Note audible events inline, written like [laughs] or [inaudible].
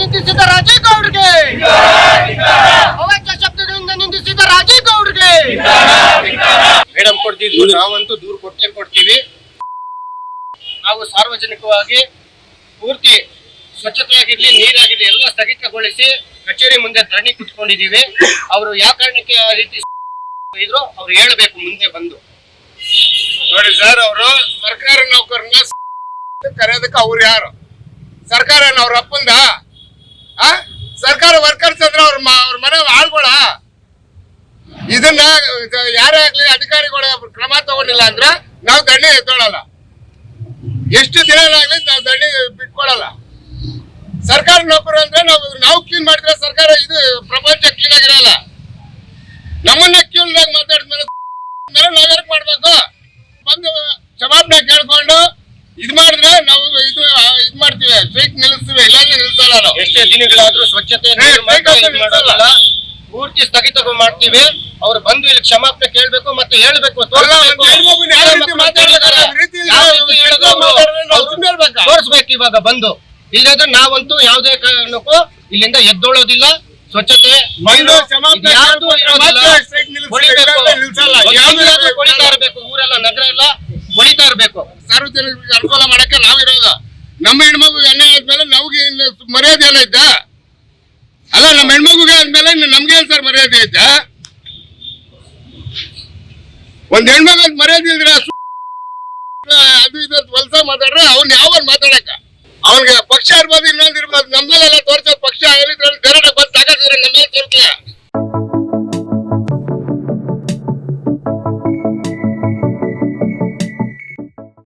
ನಿಂದಿಸಿದ ರಾಜೇಗೌಡ್ರಿಗೆ. ಅವಾಚ್ಯ ಶಬ್ದಗಳಿಂದ ನಿಂದಿಸಿದ ರಾಜೇಗೌಡ್ರಿಗೆ. ಮೇಡಮ್ ಕೊಡ್ತಿದ್ವಿ ನಾವಂತೂ ದೂರು ಕೊಟ್ಟೇ ಕೊಡ್ತೀವಿ. ನಾವು ಸಾರ್ವಜನಿಕವಾಗಿ ಪೂರ್ತಿ ಸ್ವಚ್ಛತೆಯಾಗಿರ್ಲಿ ನೀರಾಗಿರ್ಲಿ ಎಲ್ಲ ಸ್ಥಗಿತಗೊಳಿಸಿ ಕಚೇರಿ ಮುಂದೆ ಧರಣಿ ಕುತ್ಕೊಂಡಿದ್ದೀವಿ. ಅವರು ಯಾವ ಕಾರಣಕ್ಕೆ ಆ ರೀತಿ ಇದ್ರು ಅವ್ರು ಹೇಳಬೇಕು ಮುಂದೆ ಬಂದು. ನೋಡಿ ಸರ್ ಅವರು ಸರ್ಕಾರ ನೌಕರನ್ನ ಕರೆಯೋದಕ್ಕೆ ಅವ್ರು ಯಾರು? ಸರ್ಕಾರ ಅವ್ರ ಅಪ್ಪಂದ? ಸರ್ಕಾರ ವರ್ಕರ್ಸ್ ಅಂದ್ರೆ ಅವ್ರ ಅವ್ರ ಮನೆ ಆಳ್ಗೋಳ? ಇದನ್ನ ಇದು ಯಾರೇ ಆಗ್ಲಿ ಅಧಿಕಾರಿಗಳ ಕ್ರಮ ತಗೊಂಡಿಲ್ಲ ಅಂದ್ರೆ ನಾವು ದಂಡೆ ಎತ್ತೋಳಲ್ಲ ಎಷ್ಟು ದಿನ ಆಗ್ಲಿ ನಾವು ದಂಡೆ ಬಿಟ್ಕೊಡಲ್ಲ ಸರ್ಕಾರ ನೌಕರು ಅಂದ್ರೆ ನಾವು ನಾವು ಕ್ಲೀನ್ ಮಾಡಿದ್ರೆ ಸರ್ಕಾರ ಇದು ಪ್ರಪಂಚ ಕ್ಲೀನ್ ಆಗಿರಲ್ಲ. ನಮ್ಮನ್ನ ಆಗಿ ಮಾತಾಡಿದ್ಮೇಲೆ [laughs] ನಾವೇ ಮಾಡ್ಬೇಕು? ಬಂದು ಜವಾಬ್ದಾರಿ ಕೇಳ್ಕೊಂಡು ಇದ್ ಮಾಡಿದ್ರೆ ನಾವು ಇದು ಇದ್ ಮಾಡ್ತೀವಿ ಸ್ಟ್ರೈಕ್ ನಿಲ್ಲಿಸ್ತೀವಿ ಇಲ್ಲಾಂದ್ರೆ ನಿಲ್ಸಲ್ಲ ದಿನಗಳಾದ್ರೂ ಸ್ವಚ್ಛತೆ ಮಾಡೋದಿಲ್ಲ. ಪೂರ್ತಿ ಸ್ಥಗಿತ ಮಾಡ್ತೀವಿ. ಅವ್ರು ಬಂದು ಇಲ್ಲಿ ಕ್ಷಮಾಪಣೆ ಕೇಳ್ಬೇಕು ಮತ್ತೆ ಹೇಳ್ಬೇಕು? ತೋರಿಸ್ಬೇಕು. ಇವಾಗ ಬಂದು. ಇಲ್ಲದ್ರೆ ನಾವಂತೂ ಯಾವುದೇ ಕಾರಣಕ್ಕೂ ಇಲ್ಲಿಂದ ಎದ್ದೋಳೋದಿಲ್ಲ. ಸ್ವಚ್ಛತೆ ಇರಬೇಕು. ಹೊಡಿತಾ ಇರ್ಬೇಕು. ಊರೆಲ್ಲ ನಗರ ಎಲ್ಲ ಹೊಳಿತಾ ಇರಬೇಕು. ಸಾರ್ವಜನಿಕರಿಗೆ ಅನುಕೂಲ ಮಾಡಕ್ಕೆ ನಾವಿರೋದು. ನಮ್ಮ ಹೆಣ್ಮಗುಗೆ ಅನ್ಯಾಯ ಆದ್ಮೇಲೆ ನಮ್ಗೆ ಮರ್ಯಾದೆ ಐತ ಅಲ್ಲ, ನಮ್ಮ ಹೆಣ್ಮಗುಗೆ ಆದ್ಮೇಲೆ ನಮ್ಗೆ ಏನ್ ಸರ್ ಮರ್ಯಾದೆ ಐತೆ ಒಂದ್ ಹೆಣ್ಮಗ ಮರ್ಯಾದೆ ಇದ್ರೆ ಅದು ಇದು ಹೊಲ್ಸ ಮಾತಾಡ್ರೆ, ಅವ್ನ್ ಯಾವನ್ ಮಾತಾಡಕ ಅವನ್ಗೆ ಪಕ್ಷ ಇರ್ಬೋದು